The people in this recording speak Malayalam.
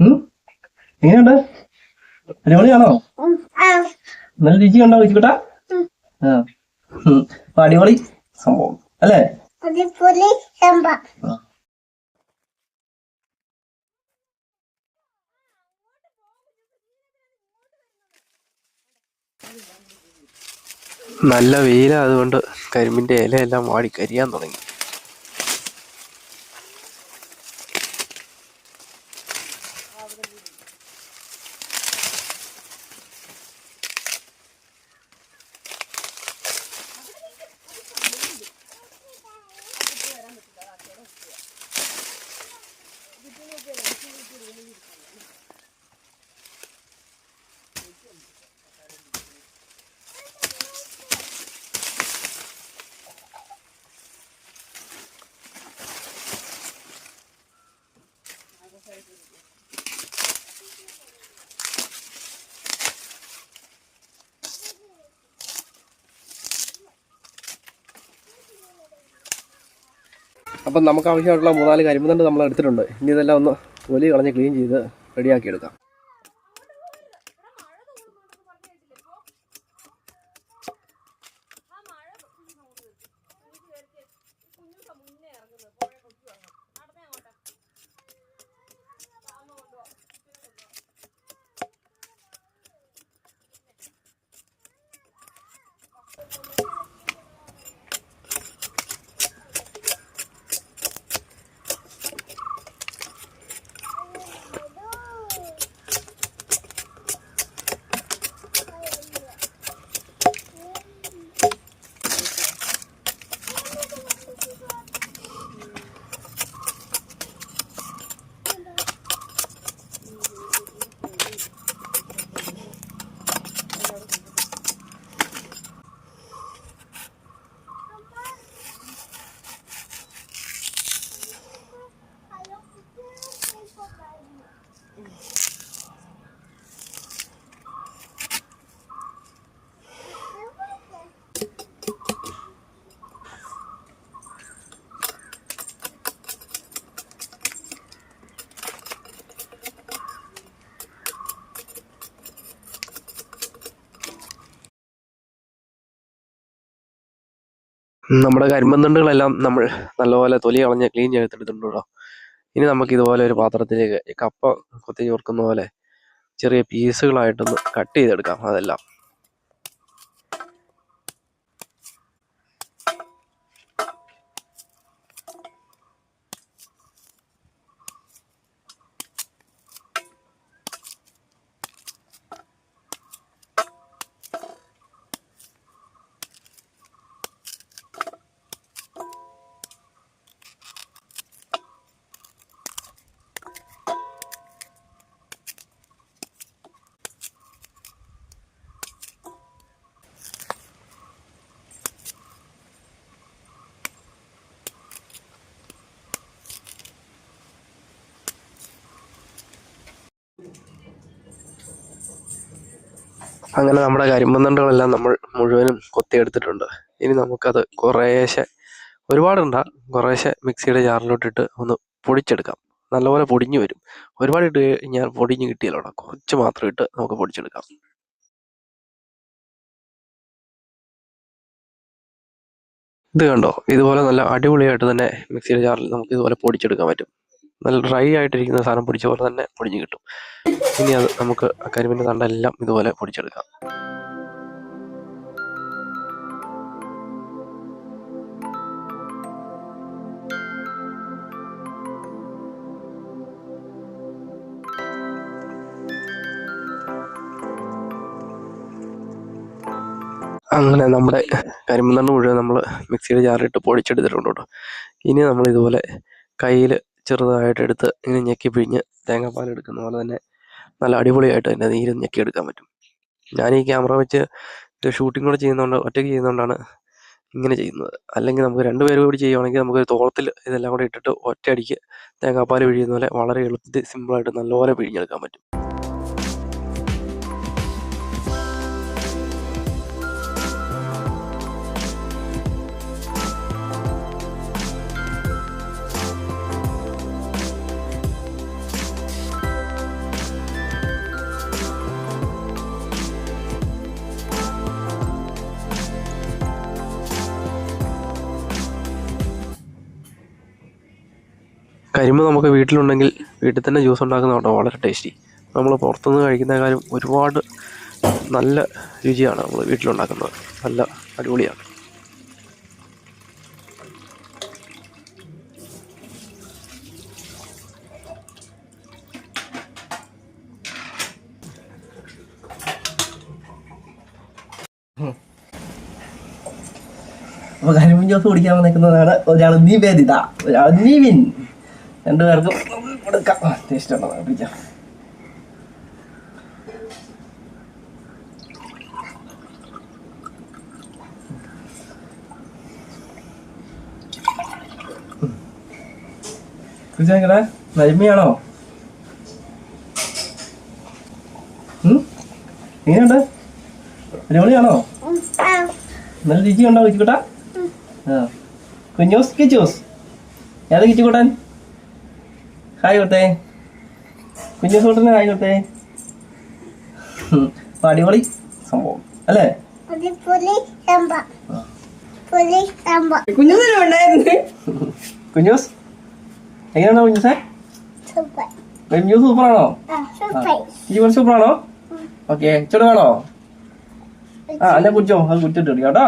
ഉം? എങ്ങനെയുണ്ട്? അടിപൊളിയാണോ? നല്ല രുചി ഉണ്ടോ വെച്ചിട്ടാ ആ. അടിപൊളി സംഭവം. അല്ലേ? ആ. നല്ല വെയിലായതുകൊണ്ട് കരിമ്പിന്റെ ഇലയെല്ലാം വാടി കരിയാൻ തുടങ്ങി. അപ്പം നമുക്ക് ആവശ്യമായിട്ടുള്ള മൂന്നാൽ കരിമ്പ് നമ്മൾ എടുത്തിട്ടുണ്ട് ഇനി ഇതെല്ലാം ഒന്ന് ഒലി കളഞ്ഞ് ക്ലീൻ ചെയ്ത് റെഡിയാക്കി എടുക്കാം. നമ്മുടെ കരിമ്പന്തണ്ടുകളെല്ലാം നമ്മൾ നല്ലപോലെ തൊലി കളഞ്ഞ് ക്ലീൻ ചെയ്തെടുത്തിട്ടുണ്ട് കേട്ടോ ഇനി നമുക്ക് ഇതുപോലെ ഒരു പാത്രത്തിലേക്ക് കപ്പ കൊത്തി ചോർക്കുന്ന പോലെ ചെറിയ പീസുകളായിട്ടൊന്ന് കട്ട് ചെയ്തെടുക്കാം അതെല്ലാം. അങ്ങനെ നമ്മുടെ കരിമ്പന്തണ്ടുകളെല്ലാം നമ്മൾ മുഴുവനും കൊത്തിയെടുത്തിട്ടുണ്ട്. ഇനി നമുക്കത് കുറേശ്ശെ ഒരുപാടുണ്ട. കുറേശ്ശെ മിക്സിയുടെ ജാറിലോട്ടിട്ട് ഒന്ന് പൊടിച്ചെടുക്കാം. നല്ലപോലെ പൊടിഞ്ഞു വരും. ഒരുപാട് ഇട്ട് കഴിഞ്ഞാൽ പൊടിഞ്ഞ് കിട്ടിയല്ലോ കുറച്ച് മാത്രം ഇട്ട് നമുക്ക് പൊടിച്ചെടുക്കാം. ഇത് കണ്ടോ? ഇതുപോലെ നല്ല അടിപൊളിയായിട്ട് തന്നെ മിക്സിയുടെ ജാറിൽ നമുക്ക് ഇതുപോലെ പൊടിച്ചെടുക്കാൻ പറ്റും. നല്ല ഡ്രൈ ആയിട്ടിരിക്കുന്ന സാധനം പൊടിച്ച പോലെ തന്നെ പൊടിഞ്ഞ് കിട്ടും. ഇനി അത് നമുക്ക് കരിമീന്റെ തണ്ടെല്ലാം ഇതുപോലെ പൊടിച്ചെടുക്കാം. അങ്ങനെ നമ്മുടെ കരിമ്പന്തണ്ട് മുഴുവൻ നമ്മൾ മിക്സിയിൽ ജാറിലിട്ട് പൊടിച്ചെടുത്തിട്ടുണ്ട് കേട്ടോ. ഇനി നമ്മൾ ഇതുപോലെ കയ്യിൽ ചെറുതായിട്ട് എടുത്ത് ഇങ്ങനെ ഞെക്കി പിഴിഞ്ഞ് തേങ്ങാപ്പാൽ എടുക്കുന്ന പോലെ തന്നെ നല്ല അടിപൊളിയായിട്ട് അതിന്റെ നീര് ഞെക്കി എടുക്കാൻ പറ്റും. ഞാൻ ഈ ക്യാമറ വെച്ച് ഷൂട്ടിംഗ് കൂടെ ചെയ്യുന്നതുകൊണ്ട് ഒറ്റയ്ക്ക് ചെയ്യുന്നതുകൊണ്ടാണ് ഇങ്ങനെ ചെയ്യുന്നത്. അല്ലെങ്കിൽ നമുക്ക് രണ്ടുപേരും കൂടി ചെയ്യുവാണെങ്കിൽ നമുക്ക് തോളത്തിൽ ഇതെല്ലാം കൂടെ ഇട്ടിട്ട് ഒറ്റയടിക്ക് തേങ്ങാപ്പാൽ പിഴിയുന്ന പോലെ വളരെ എളുപ്പത്തിൽ സിമ്പിളായിട്ട് നല്ലപോലെ പിഴിഞ്ഞെടുക്കാൻ പറ്റും. കരിമ്പ് നമുക്ക് വീട്ടിലുണ്ടെങ്കിൽ വീട്ടിൽ തന്നെ ജ്യൂസ് ഉണ്ടാക്കുന്ന കേട്ടോ വളരെ ടേസ്റ്റി നമ്മൾ പുറത്തുനിന്ന് കഴിക്കുന്നതിനേക്കാളും ഒരുപാട് നല്ല രുചിയാണ് നമ്മൾ വീട്ടിലുണ്ടാക്കുന്നത്. നല്ല അടിപൊളിയാണ്. അപ്പൊ ജ്യൂസ് കുടിക്കാൻ നിൽക്കുന്നതാണ് ഒരാൾ നിവേദിത. ഒരാൾ നിവിൻ. രണ്ടുപേർക്കും കൊടുക്കാം. ടേസ്റ്റ് കുടിക്കാം കുടിച്ചാ നരിമയാണോ എങ്ങനെയുണ്ട്? അടിപൊളിയാണോ? നല്ല രുചിയുണ്ടോ കിച്ചുകൂട്ടാ ആ. കുഞ്ഞോസ് കിച്ചോസ്. ഏതാ കിച്ചിക്കുട്ടൻ ഹായ് കൊടുത്തേ കുഞ്ഞു സുഹൃത്തിന് ഹായ് കൊടുത്തേ അടിപൊളി സംഭവം. അല്ലേ? കുഞ്ഞൂസ് എങ്ങനെയാണോ കുഞ്ഞോസേ? കുഞ്ഞോസ് സൂപ്പറാണോ? ഈ കുറച്ച് സൂപ്പറാണോ? ഓക്കെ ചുട വേണോ ആ അല്ല കുടിച്ചോ അത് കുറ്റിട്ട് കേട്ടോ.